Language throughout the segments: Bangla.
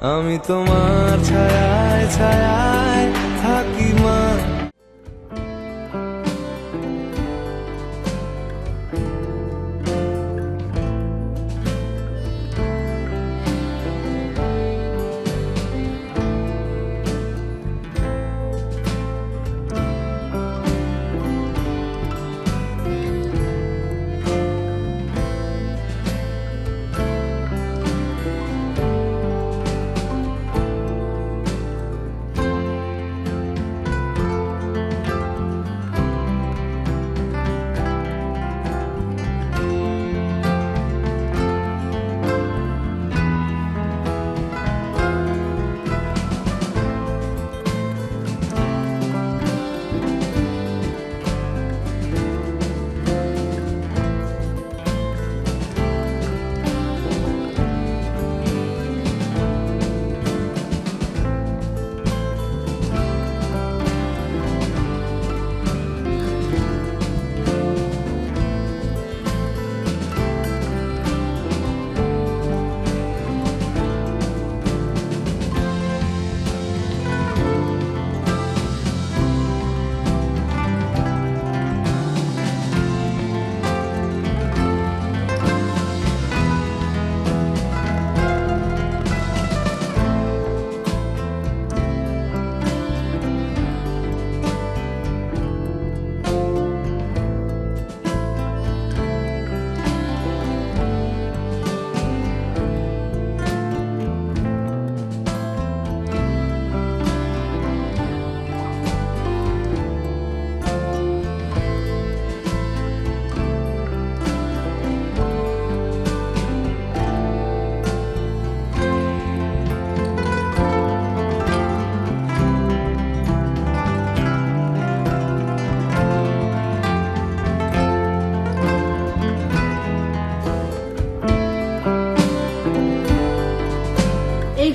আমি তোমার ছায়ায় ছায়ায়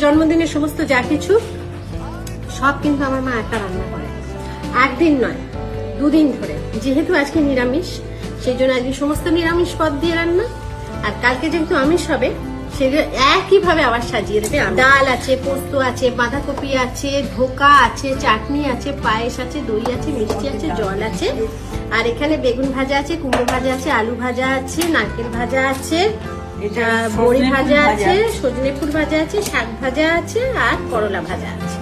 জন্মদিনের সমস্ত যা কিছু, সব কিন্তু আমার মা একা রান্না করে। একদিন নয়, দুদিন ধরে। যেহেতু আজকে নিরামিষ, সেই জন্য আজকে সমস্ত নিরামিষ পদ দিয়ে রান্না। আর কালকে যেহেতু আমিষ হবে সেগুলো একইভাবে আবার সাজিয়ে দেবে ডাল আছে, পোস্ত আছে, বাঁধাকপি আছে, ধোকা আছে, চাটনি আছে, পায়েস আছে, দই আছে, মিষ্টি আছে, জল আছে। আর এখানে বেগুন ভাজা আছে, কুমড়ো ভাজা আছে, আলু ভাজা আছে, নারকেল ভাজা আছে। বড়ি ভাজা ভাজা। আছে সজনে ফুল ভাজা আছে শাক ভাজা আছে আর করলা ভাজা আছে